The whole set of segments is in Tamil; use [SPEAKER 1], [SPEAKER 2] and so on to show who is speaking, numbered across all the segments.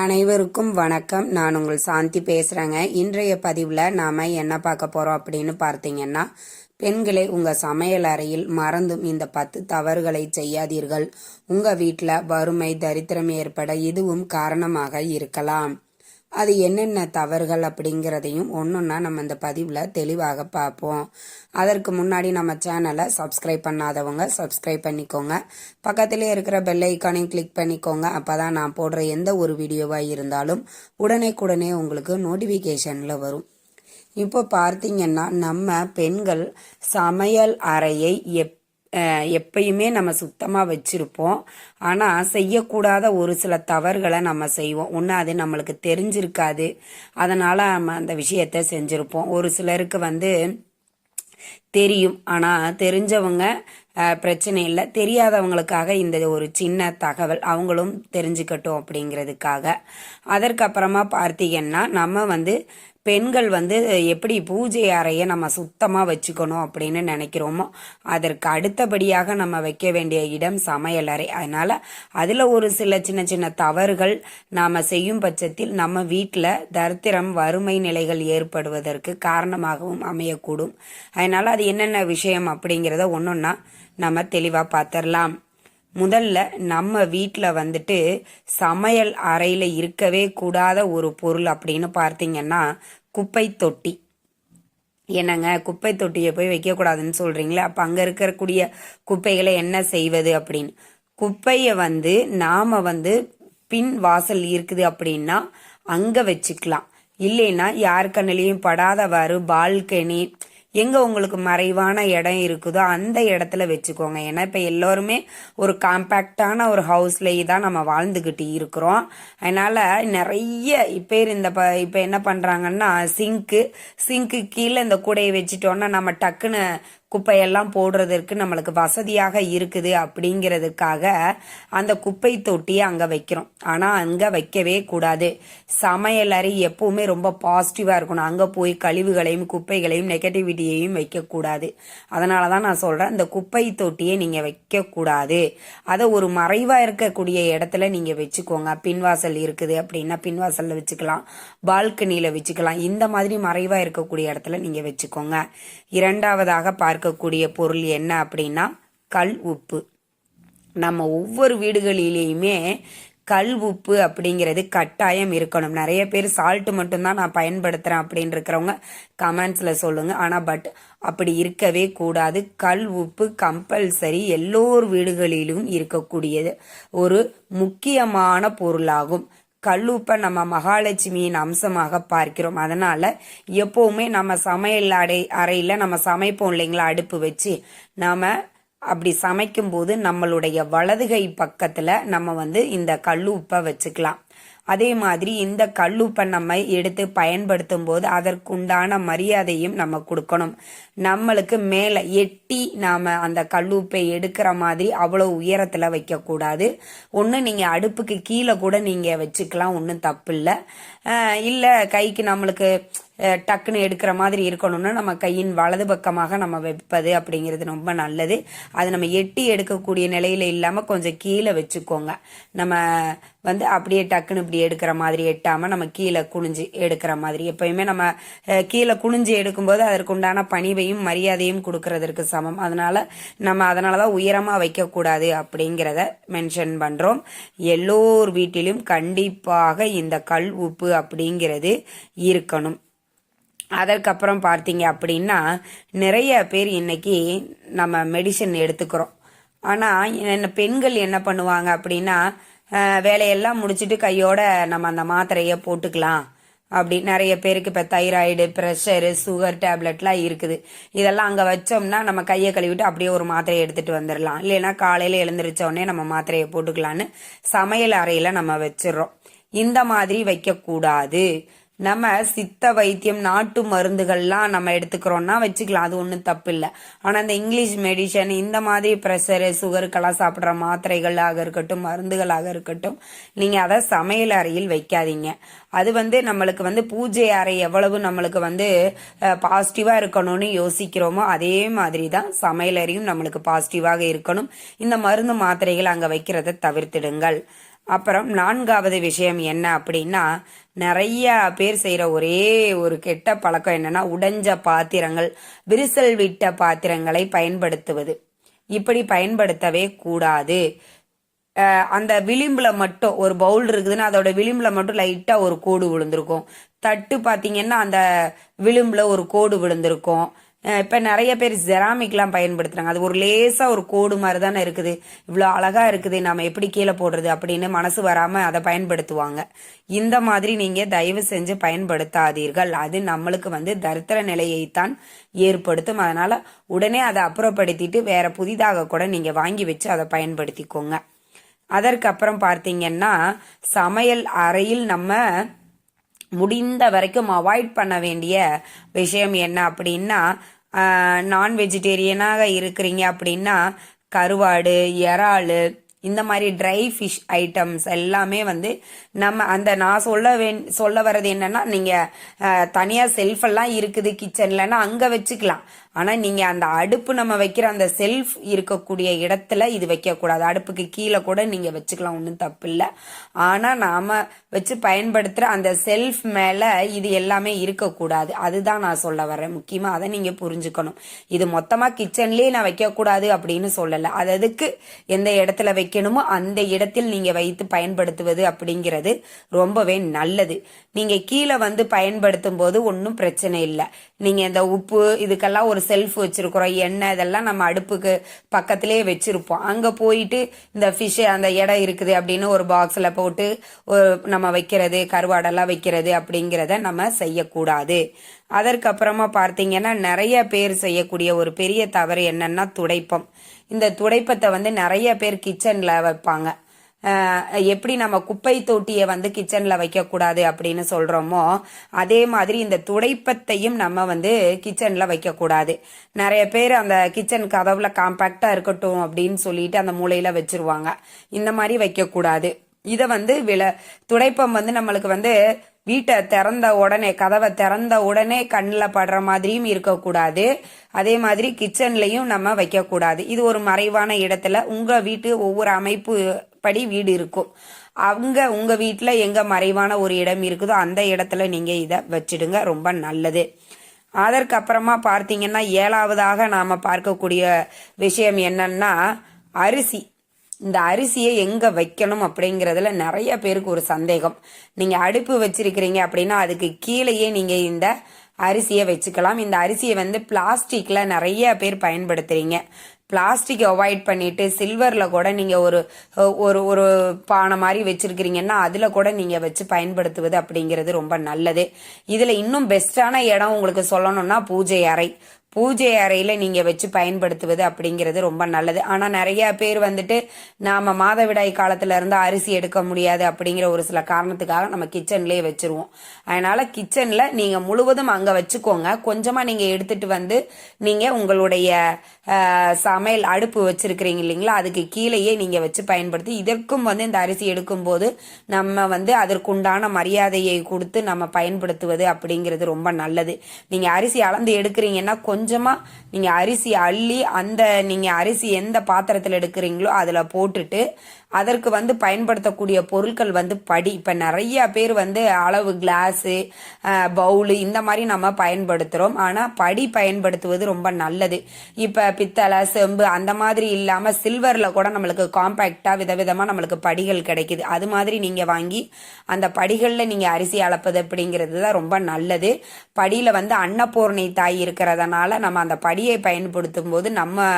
[SPEAKER 1] அனைவருக்கும் வணக்கம். நான் உங்கள் சாந்தி பேசுகிறேங்க இன்றைய பதிவில் நாம் என்ன பார்க்க போகிறோம் அப்படின்னு பார்த்தீங்கன்னா பெண்களே உங்கள் சமையல் அறையில் மறந்தும் இந்த பத்து தவறுகளை செய்யாதீர்கள். உங்கள் வீட்டில் வறுமை தரித்திரம் ஏற்பட இதுவும் காரணமாக இருக்கலாம். அது என்னென்ன தவறுகள் அப்படிங்கிறதையும் ஒன்றுன்னா நம்ம இந்த பதிவில் தெளிவாக பார்ப்போம். அதற்கு முன்னாடி நம்ம சேனலை சப்ஸ்கிரைப் பண்ணாதவங்க சப்ஸ்கிரைப் பண்ணிக்கோங்க. பக்கத்திலே இருக்கிற பெல் ஐக்கானையும் கிளிக் பண்ணிக்கோங்க. அப்போ தான் நான் போடுற எந்த ஒரு வீடியோவாக இருந்தாலும் உடனே உங்களுக்கு நோட்டிஃபிகேஷனில் வரும். இப்போ பார்த்தீங்கன்னா நம்ம பெண்கள் சமையல் அறையை எப் எப்பயுமே நம்ம சுத்தமாக வச்சுருப்போம். ஆனால் செய்யக்கூடாத ஒரு சில தவறுகளை நம்ம செய்வோம். ஒன்று அது நம்மளுக்கு தெரிஞ்சிருக்காது. அதனால் நம்ம அந்த விஷயத்த செஞ்சுருப்போம். ஒரு சிலருக்கு வந்து தெரியும். ஆனால் தெரிஞ்சவங்க பிரச்சனை இல்லை. தெரியாதவங்களுக்காக இந்த ஒரு சின்ன தகவல் அவங்களும் தெரிஞ்சுக்கட்டும் அப்படிங்கிறதுக்காக. அதற்கப்புறமா பார்த்தீங்கன்னா நம்ம வந்து பெண்கள் வந்து எப்படி பூஜை அறையை நம்ம சுத்தமாக வச்சுக்கணும் அப்படின்னு நினைக்கிறோமோ அதற்கு அடுத்தபடியாக நம்ம வைக்க வேண்டிய இடம் சமையலறை அதனால் அதில் ஒரு சில சின்ன சின்ன தவறுகள் நாம் செய்யும் பட்சத்தில் நம்ம வீட்டில் தரித்திரம் வறுமை நிலைகள் ஏற்படுவதற்கு காரணமாகவும் அமையக்கூடும். அதனால் அது என்னென்ன விஷயம் அப்படிங்கிறத ஒன்றுன்னா நம்ம தெளிவாக பார்த்துடலாம் முதல்ல நம்ம வீட்டில் வந்துட்டு சமையல் அறையில் இருக்கவே கூடாத ஒரு பொருள் அப்படின்னு பார்த்தீங்கன்னா குப்பை தொட்டி. என்னங்க? குப்பை தொட்டியை போய் வைக்கக்கூடாதுன்னு சொல்கிறீங்களே அப்போ அங்கே இருக்கக்கூடிய குப்பைகளை என்ன செய்வது அப்படின்னு? குப்பையை வந்து நாம் வந்து பின் வாசல் இருக்குது அப்படின்னா அங்கே வச்சுக்கலாம். இல்லைன்னா யார் கண்ணிலையும் படாதவாறு பால்கனி எங்கே உங்களுக்கு மறைவான இடம் இருக்குதோ அந்த இடத்துல வச்சுக்கோங்க. ஏன்னா இப்போ எல்லோருமே ஒரு காம்பேக்டான ஒரு ஹவுஸ்லேயே தான் நம்ம வாழ்ந்துக்கிட்டு இருக்கிறோம். அதனால் நிறைய இப்போ இந்த ப இப்போ என்ன பண்ணுறாங்கன்னா சிங்க்கு சிங்க்கு கீழே இந்த கூடையை வச்சுட்டோன்னா நம்ம டக்குன்னு குப்பையெல்லாம் போடுறதற்கு நம்மளுக்கு வசதியாக இருக்குது அப்படிங்கிறதுக்காக அந்த குப்பை தொட்டியை அங்கே வைக்கிறோம். ஆனால் அங்கே வைக்கவே கூடாது. சமையலறை எப்பவுமே ரொம்ப பாசிட்டிவாக இருக்கணும். அங்கே போய் கழிவுகளையும் குப்பைகளையும் நெகட்டிவிட்டியையும் வைக்கக்கூடாது அதனால தான் நான் சொல்கிறேன் இந்த குப்பை தொட்டியை நீங்கள் வைக்கக்கூடாது அதை ஒரு மறைவாக இருக்கக்கூடிய இடத்துல நீங்கள் வச்சுக்கோங்க. பின்வாசல் இருக்குது அப்படின்னா பின்வாசலில் வச்சுக்கலாம். பால்கனியில் வச்சுக்கலாம். இந்த மாதிரி மறைவாக இருக்கக்கூடிய இடத்துல நீங்கள் வச்சுக்கோங்க. இரண்டாவதாக பார்க்க இருக்கக்கூடிய பொருள் என்ன அப்படின்னா கல் உப்பு. நம்ம ஒவ்வொரு வீடுகளிலேயுமே கல் உப்பு அப்படிங்கிறது கட்டாயம் இருக்கணும். நிறைய பேர் சால்ட் மட்டும்தான் நான் பயன்படுத்துகிறேன் அப்படின்னு இருக்கிறவங்க கமெண்ட்ஸில் சொல்லுங்கள் ஆனால் பட் அப்படி இருக்கவே கூடாது. கல் உப்பு கம்பல்சரி எல்லோர் வீடுகளிலும் இருக்கக்கூடியது ஒரு முக்கியமான பொருளாகும். கல்லுப்பை நம்ம மகாலட்சுமியின் அம்சமாக பார்க்கிறோம். அதனால எப்போவுமே நம்ம சமையல் அடை அறையில் நம்ம சமைப்போம் இல்லைங்களா அடுப்பு வச்சு. நாம் அப்படி சமைக்கும்போது நம்மளுடைய வலதுகை பக்கத்தில் நம்ம வந்து இந்த கல்லுப்பை வச்சுக்கலாம். அதே மாதிரி இந்த கல்லுப்பை நம்ம எடுத்து பயன்படுத்தும் போது அதற்குண்டான மரியாதையும் நம்ம கொடுக்கணும். நம்மளுக்கு மேலே எட்டி நாம் அந்த கல்லுப்பை எடுக்கிற மாதிரி அவ்வளோ உயரத்தில் வைக்கக்கூடாது. ஒன்று நீங்கள் அடுப்புக்கு கீழே கூட நீங்கள் வச்சுக்கலாம் ஒன்றும் தப்பு இல்லை இல்லை கைக்கு நம்மளுக்கு டக்குன்னு எடுக்கிற மாதிரி இருக்கணும்னா நம்ம கையின் வலது பக்கமாக நம்ம வைப்பது அப்படிங்கிறது ரொம்ப நல்லது. அது நம்ம எட்டி எடுக்கக்கூடிய நிலையில இல்லாமல் கொஞ்சம் கீழே வச்சுக்கோங்க. நம்ம வந்து அப்படியே டக்குன்னு இப்படி எடுக்கிற மாதிரி எட்டாமல் நம்ம கீழே குனிஞ்சு எடுக்கிற மாதிரி. எப்பயுமே நம்ம கீழே குனிஞ்சு எடுக்கும்போது அதற்குண்டான பணிவையும் மரியாதையும் கொடுக்கறதற்கு சமம். அதனால நம்ம அதனால தான் உயரமாக வைக்கக்கூடாது அப்படிங்கிறத மென்ஷன் பண்ணுறோம் எல்லோர் வீட்டிலும் கண்டிப்பாக இந்த கல் உப்பு அப்படிங்கிறது இருக்கணும். அதற்கப்புறம் பார்த்தீங்க அப்படின்னா நிறைய பேர் இன்னைக்கு நம்ம மெடிசன் எடுத்துக்கிறோம். ஆனால் என்ன பெண்கள் என்ன பண்ணுவாங்க அப்படின்னா வேலையெல்லாம் முடிச்சுட்டு கையோட நம்ம அந்த மாத்திரையை போட்டுக்கலாம். அப்படி நிறைய பேருக்கு இப்போ தைராய்டு ப்ரெஷரு சுகர் டேப்லெட்லாம் இருக்குது. இதெல்லாம் அங்கே வச்சோம்னா நம்ம கையை கழுவிட்டு அப்படியே ஒரு மாத்திரையை எடுத்துகிட்டு வந்துடலாம். இல்லைன்னா காலையில் எழுந்திரிச்சோடனே நம்ம மாத்திரையை போட்டுக்கலான்னு சமையல் அறையில் நம்ம வச்சிடுறோம். இந்த மாதிரி வைக்கக்கூடாது. நம்ம சித்த வைத்தியம் நாட்டு மருந்துகள்லாம் நம்ம எடுத்துக்கிறோம்னா வச்சுக்கலாம். அது ஒன்றும் தப்பு இல்லை ஆனால் இந்த இங்கிலீஷ் மெடிசன் இந்த மாதிரி ப்ரெஷரு சுகருக்கெல்லாம் சாப்பிட்ற மாத்திரைகளாக இருக்கட்டும் மருந்துகளாக இருக்கட்டும் நீங்கள் அதை சமையல் அறையில் வைக்காதீங்க. அது வந்து நம்மளுக்கு வந்து பூஜை அறை எவ்வளவு நம்மளுக்கு வந்து பாசிட்டிவாக இருக்கணும்னு யோசிக்கிறோமோ அதே மாதிரி தான் சமையல் அறையும் நம்மளுக்கு பாசிட்டிவாக இருக்கணும். இந்த மருந்து மாத்திரைகள் அங்கே வைக்கிறத தவிர்த்திடுங்கள். அப்புறம் நான்காவது விஷயம் என்ன அப்படின்னா நிறைய பேர் செய்கிற ஒரே ஒரு கெட்ட பழக்கம் என்னன்னா உடைஞ்ச பாத்திரங்கள் விரிசல் விட்ட பாத்திரங்களை பயன்படுத்துவது. இப்படி பயன்படுத்தவே கூடாது. அந்த விளிம்பில் மட்டும் ஒரு பவுல் இருக்குதுன்னா அதோட விளிம்பில் மட்டும் லைட்டாக ஒரு கோடு விழுந்திருக்கும். தட்டு பார்த்தீங்கன்னா அந்த விளிம்பில் ஒரு கோடு விழுந்திருக்கும். இப்போ நிறைய பேர் ஜெராமிக்லாம் பயன்படுத்துகிறாங்க அது ஒரு லேசாக ஒரு கோடு மாதிரி தானே இருக்குது. இவ்வளோ அழகாக இருக்குது. நம்ம எப்படி கீழே போடுறது அப்படின்னு மனசு வராமல் அதை பயன்படுத்துவாங்க. இந்த மாதிரி நீங்கள் தயவு செஞ்சு பயன்படுத்தாதீர்கள். அது நம்மளுக்கு வந்து தரித்திர நிலையைத்தான் ஏற்படுத்தும். அதனால் உடனே அதை அப்புறப்படுத்திட்டு வேற புதிதாக கூட நீங்கள் வாங்கி வச்சு அதை பயன்படுத்திக்கோங்க. அதற்கப்புறம் பார்த்தீங்கன்னா சமையல் அறையில் நம்ம முடிந்த வரைக்கும் அவாய்ட் பண்ண வேண்டிய விஷயம் என்ன அப்படின்னா நான் வெஜிடேரியனாக இருக்கிறீங்க அப்படின்னா கருவாடு இறால் இந்த மாதிரி ட்ரை ஃபிஷ் ஐட்டம்ஸ் எல்லாமே வந்து நம்ம அந்த நான் சொல்ல வேண் சொல்ல வர்றது என்னன்னா நீங்கள் தனியாக செல்ஃப் எல்லாம் இருக்குது கிச்சன்லன்னா அங்கே வச்சுக்கலாம். ஆனால் நீங்கள் அந்த அடுப்பு நம்ம வைக்கிற அந்த செல்ஃப் இருக்கக்கூடிய இடத்துல இது வைக்கக்கூடாது. அடுப்புக்கு கீழே கூட நீங்கள் வச்சுக்கலாம் ஒன்றும் தப்பு இல்லை ஆனால் நாம் வச்சு பயன்படுத்துகிற அந்த செல்ஃப் மேலே இது எல்லாமே இருக்கக்கூடாது. அதுதான் நான் சொல்ல வரேன் முக்கியமாக அதை நீங்கள் புரிஞ்சுக்கணும். இது மொத்தமாக கிச்சன்லேயே நான் வைக்கக்கூடாது அப்படின்னு சொல்லலை. அது அதுக்கு எந்த இடத்துல வைக்கணுமோ அந்த இடத்தில் நீங்கள் வைத்து பயன்படுத்துவது அப்படிங்கிறது ரொம்பவே நல்லது. நீங்கள் கீழே வந்து பயன்படுத்தும் போது ஒன்றும் பிரச்சனை இல்லை. நீங்கள் இந்த உப்பு இதுக்கெல்லாம் ஒரு செல்ஃப் வச்சிருக்கிறோம் எண்ணெய் இதெல்லாம் நம்ம அடுப்புக்கு பக்கத்துலேயே வச்சிருப்போம். அங்கே போயிட்டு இந்த ஃபிஷ் அந்த இடம் இருக்குது அப்படின்னு ஒரு பாக்ஸில் போட்டு நம்ம வைக்கிறது கருவாடெல்லாம் வைக்கிறது அப்படிங்கிறத நம்ம செய்யக்கூடாது. அதற்கப்புறமா பார்த்தீங்கன்னா நிறைய பேர் செய்யக்கூடிய ஒரு பெரிய தவறு என்னன்னா துடைப்பம். இந்த துடைப்பத்தை வந்து நிறைய பேர் கிச்சனில் வைப்பாங்க. எப்படி நம்ம குப்பை தொட்டியை வந்து கிச்சனில் வைக்கக்கூடாது அப்படின்னு சொல்கிறோமோ அதே மாதிரி இந்த துடைப்பத்தையும் நம்ம வந்து கிச்சனில் வைக்கக்கூடாது. நிறைய பேர் அந்த கிச்சன் கதவுல காம்பாக்டாக இருக்கட்டும் அப்படின்னு சொல்லிட்டு அந்த மூலையில் வச்சிருவாங்க. இந்த மாதிரி வைக்கக்கூடாது. இதை வந்து வில துடைப்பம் வந்து நம்மளுக்கு வந்து வீட்டை திறந்த உடனே கதவை திறந்த உடனே கண்ணில் படுற மாதிரியும் இருக்கக்கூடாது. அதே மாதிரி கிச்சன்லையும் நம்ம வைக்கக்கூடாது. இது ஒரு மறைவான இடத்துல உங்கள் வீட்டு ஒவ்வொரு அமைப்பு படி வீடு இருக்கும். அங்க உங்க வீட்டில் எங்க மறைவான ஒரு இடம் இருக்குதோ அந்த இடத்துல நீங்க இதை வச்சிடுங்க. ரொம்ப நல்லது. அதற்கு அப்புறமா பார்த்தீங்கன்னா ஏழாவதாக நாம பார்க்கக்கூடிய விஷயம் என்னன்னா அரிசி. இந்த அரிசியை எங்க வைக்கணும் அப்படிங்கிறதுல நிறைய பேருக்கு ஒரு சந்தேகம். நீங்க அடுப்பு வச்சிருக்கிறீங்க அப்படின்னா அதுக்கு கீழேயே நீங்க இந்த அரிசியை வச்சுக்கலாம். இந்த அரிசியை வந்து பிளாஸ்டிக்ல நிறைய பேர் பயன்படுத்துறீங்க. பிளாஸ்டிக் அவாய்ட் பண்ணிட்டு சில்வரில் கூட நீங்கள் ஒரு ஒரு ஒரு பானை மாதிரி வச்சுருக்கிறீங்கன்னா அதில் கூட நீங்கள் வச்சு பயன்படுத்துவது அப்படிங்கிறது ரொம்ப நல்லது. இதில் இன்னும் பெஸ்ட்டான இடம் உங்களுக்கு சொல்லணும்னா பூஜை அறை. பூஜை அறையில் நீங்கள் வச்சு பயன்படுத்துவது அப்படிங்கிறது ரொம்ப நல்லது. ஆனால் நிறைய பேர் வந்துட்டு நாம் மாதவிடாய் காலத்தில் இருந்து அரிசி எடுக்க முடியாது அப்படிங்கிற ஒரு சில காரணத்துக்காக நம்ம கிச்சன்லேயே வச்சிருவோம். அதனால் கிச்சனில் நீங்கள் முழுவதும் அங்கே வச்சுக்கோங்க. கொஞ்சமாக நீங்கள் எடுத்துகிட்டு வந்து நீங்கள் உங்களுடைய சமையல் அடுப்பு வச்சுருக்கிறீங்க இல்லைங்களா? அதுக்கு கீழேயே நீங்கள் வச்சு பயன்படுத்தி இதற்கும் வந்து இந்த அரிசி எடுக்கும்போது நம்ம வந்து அதற்குண்டான மரியாதையை கொடுத்து நம்ம பயன்படுத்துவது அப்படிங்கிறது ரொம்ப நல்லது. நீங்கள் அரிசி அளந்து எடுக்கிறீங்கன்னா கொஞ்சம் கொஞ்சமாக நீங்கள் அரிசி அள்ளி அந்த நீங்கள் அரிசி எந்த பாத்திரத்தில் எடுக்கிறீங்களோ அதில் போட்டுட்டு அதற்கு வந்து பயன்படுத்தக்கூடிய பொருட்கள் வந்து படி. இப்போ நிறைய பேர் வந்து அளவு கிளாஸு பவுலு இந்த மாதிரி நம்ம பயன்படுத்துகிறோம் ஆனால் படி பயன்படுத்துவது ரொம்ப நல்லது. இப்போ பித்தளை செம்பு அந்த மாதிரி இல்லாமல் சில்வரில் கூட நம்மளுக்கு காம்பேக்டாக விதவிதமாக நம்மளுக்கு படிகள் கிடைக்குது. அது மாதிரி நீங்கள் வாங்கி அந்த படிகளில் நீங்கள் அரிசி அளப்பது அப்படிங்கிறது தான் ரொம்ப நல்லது. படியில் வந்து அன்னபூர்ணி தாய் இருக்கிறதுனால நம்ம அந்த படியை பயன்படுத்தும் போது நம்ம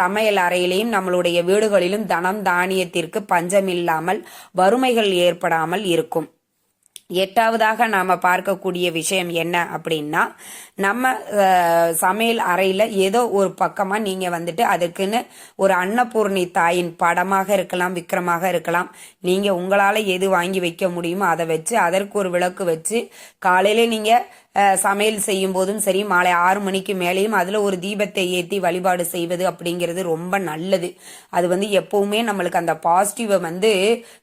[SPEAKER 1] சமையல் அறையிலையும் நம்மளுடைய வீடுகளிலும் தனம் தானியத்திற்கு பஞ்சம் இல்லாமல் வறுமைகள் ஏற்படாமல் இருக்கும். எட்டாவதாக நாம் பார்க்கக்கூடிய விஷயம் என்ன அப்படின்னா நம்ம சமையல் அறையில் ஏதோ ஒரு பக்கமாக நீங்கள் வந்துட்டு அதுக்குன்னு ஒரு அன்னபூர்ணி தாயின் படமாக இருக்கலாம் விக்ரமாக இருக்கலாம். நீங்கள் உங்களால் எது வாங்கி வைக்க முடியுமோ அதை வச்சு அதற்கு ஒரு விளக்கு வச்சு காலையில் நீங்கள் சமையல் செய்யும் போதும் சரி மாலை ஆறு மணிக்கு மேலேயும் அதில் ஒரு தீபத்தை ஏற்றி வழிபாடு செய்வது அப்படிங்கிறது ரொம்ப நல்லது. அது வந்து எப்பவுமே நம்மளுக்கு அந்த பாசிட்டிவை வந்து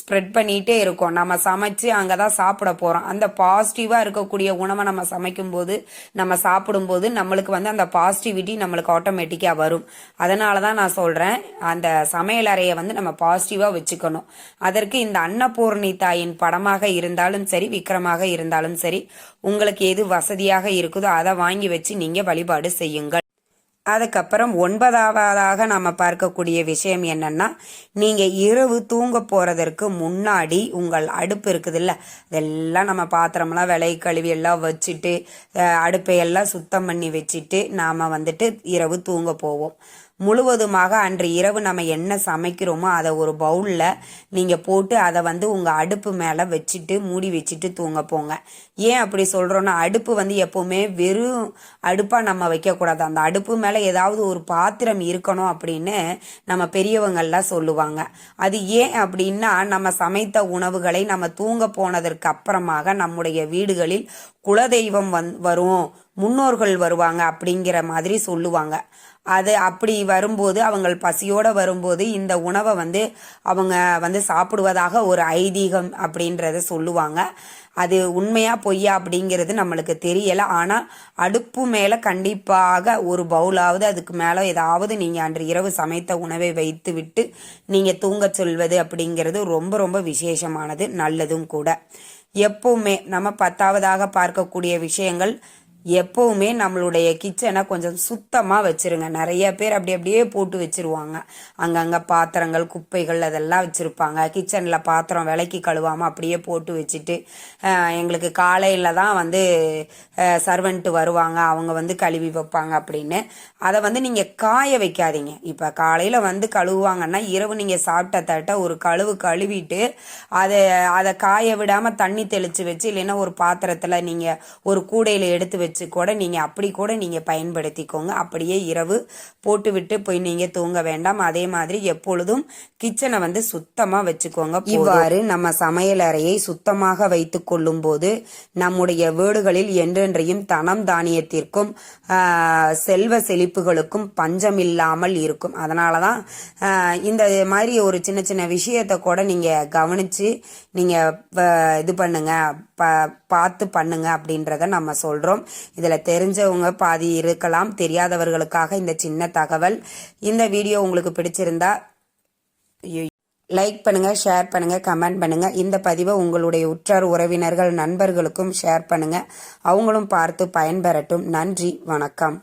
[SPEAKER 1] ஸ்ப்ரெட் பண்ணிகிட்டே இருக்கும். நம்ம சமைச்சு அங்கே தான் சாப்பிட போகிறோம் அந்த பாசிட்டிவாக இருக்கக்கூடிய உணவை நம்ம சமைக்கும் போது நம்ம சாப்பிடும்போது நம்மளுக்கு வந்து அந்த பாசிட்டிவிட்டி நம்மளுக்கு ஆட்டோமேட்டிக்காக வரும். அதனால தான் நான் சொல்கிறேன் அந்த சமையல் அறையை வந்து நம்ம பாசிட்டிவாக வச்சுக்கணும். அதற்கு இந்த அன்னபூர்ணி தாயின் படமாக இருந்தாலும் சரி விக்ரமாக இருந்தாலும் சரி உங்களுக்கு எது வசதியாக இருக்குதோ அதை வாங்கி வச்சு நீங்கள் வழிபாடு செய்யுங்கள். அதுக்கப்புறம் ஒன்பதாவதாக நம்ம பார்க்கக்கூடிய விஷயம் என்னன்னா நீங்கள் இரவு தூங்க போகிறதற்கு முன்னாடி உங்கள் அடுப்பு இருக்குதுல்ல அதெல்லாம் நம்ம பாத்திரமெல்லாம் விலை கழுவி எல்லாம் வச்சுட்டு அடுப்பையெல்லாம் அடுப்பை எல்லாம் சுத்தம் பண்ணி வச்சுட்டு நாம் வந்துட்டு இரவு தூங்க போவோம். முழுவதுமாக அன்று இரவு நம்ம என்ன சமைக்கிறோமோ அதை ஒரு பவுலில் நீங்கள் போட்டு அதை வந்து உங்கள் அடுப்பு மேலே வச்சுட்டு மூடி வச்சுட்டு தூங்க போங்க. ஏன் அப்படி சொல்கிறோன்னா அடுப்பு வந்து எப்போவுமே வெறும் அடுப்பாக நம்ம வைக்கக்கூடாது அந்த அடுப்பு மேலே ஏதாவது ஒரு பாத்திரம் இருக்கணும் அப்படின்னு நம்ம பெரியவங்கள்லாம் சொல்லுவாங்க. அது ஏன் அப்படின்னா நம்ம சமைத்த உணவுகளை நம்ம தூங்க போனதற்கு அப்புறமாக நம்முடைய வீடுகளில் குலதெய்வம் வந் வரும் முன்னோர்கள் வருவாங்க அப்படிங்கிற மாதிரி சொல்லுவாங்க. அது அப்படி வரும்போது அவங்க பசியோடு வரும்போது இந்த உணவை வந்து அவங்க வந்து சாப்பிடுவதாக ஒரு ஐதீகம் அப்படின்றத சொல்லுவாங்க. அது உண்மையா பொய்யா அப்படிங்கிறது நம்மளுக்கு தெரியல. ஆனால் அடுப்பு மேலே கண்டிப்பாக ஒரு பவுலாவது அதுக்கு மேலே ஏதாவது நீங்கள் அன்று இரவு சமைத்த உணவை வைத்து விட்டு நீங்கள் தூங்க சொல்வது அப்படிங்கிறது ரொம்ப ரொம்ப விசேஷமானது நல்லதும் கூட. எப்பவுமே நம்ம பத்தாவதாக பார்க்கக்கூடிய விஷயங்கள் எப்பவுமே நம்மளுடைய கிச்சனை கொஞ்சம் சுத்தமாக வச்சிருங்க. நிறைய பேர் அப்படி அப்படியே போட்டு வச்சிருவாங்க. அங்கங்கே பாத்திரங்கள் குப்பைகள் அதெல்லாம் வச்சுருப்பாங்க. கிச்சனில் பாத்திரம் விலைக்கு கழுவாமல் அப்படியே போட்டு வச்சுட்டு எங்களுக்கு காலையில் தான் வந்து சர்வெண்ட்டு வருவாங்க. அவங்க வந்து கழுவி வைப்பாங்க அப்படின்னு. அதை வந்து நீங்கள் காய வைக்காதீங்க. இப்போ காலையில் வந்து கழுவுவாங்கன்னா இரவு நீங்கள் சாப்பிட்ட தட்ட ஒரு கழுவு கழுவிட்டு அதை அதை காய விடாமல் தண்ணி தெளித்து வச்சு இல்லைன்னா ஒரு பாத்திரத்தில் நீங்கள் ஒரு கூடையில் எடுத்து வச்சு வச்சு கூட நீங்கள் அப்படி கூட நீங்கள் பயன்படுத்திக்கோங்க. அப்படியே இரவு போட்டுவிட்டு போய் நீங்கள் தூங்க வேண்டாம். அதே மாதிரி எப்பொழுதும் கிச்சனை வந்து சுத்தமாக வச்சுக்கோங்க. இவ்வாறு நம்ம சமையலறையை சுத்தமாக வைத்து கொள்ளும் போது நம்முடைய வீடுகளில் என்றென்றையும் தனம் தானியத்திற்கும் செல்வ செழிப்புகளுக்கும் பஞ்சம் இல்லாமல் இருக்கும். அதனால தான் இந்த மாதிரி ஒரு சின்ன சின்ன விஷயத்தை கூட நீங்கள் கவனித்து நீங்கள் இது பண்ணுங்க ப பார்த்து பண்ணுங்க அப்படின்றத நம்ம சொல்கிறோம் இதில் தெரிஞ்சவங்க பாதி இருக்கலாம் தெரியாதவர்களுக்காக இந்த சின்ன தகவல். இந்த வீடியோ உங்களுக்கு பிடிச்சிருந்தா லைக் பண்ணுங்க ஷேர் பண்ணுங்க கமெண்ட் பண்ணுங்க. இந்த பதிவை உங்களுடைய உற்றார் உறவினர்கள் நண்பர்களுக்கும் ஷேர் பண்ணுங்க. அவங்களும் பார்த்து பயன்பெறட்டும். நன்றி வணக்கம்.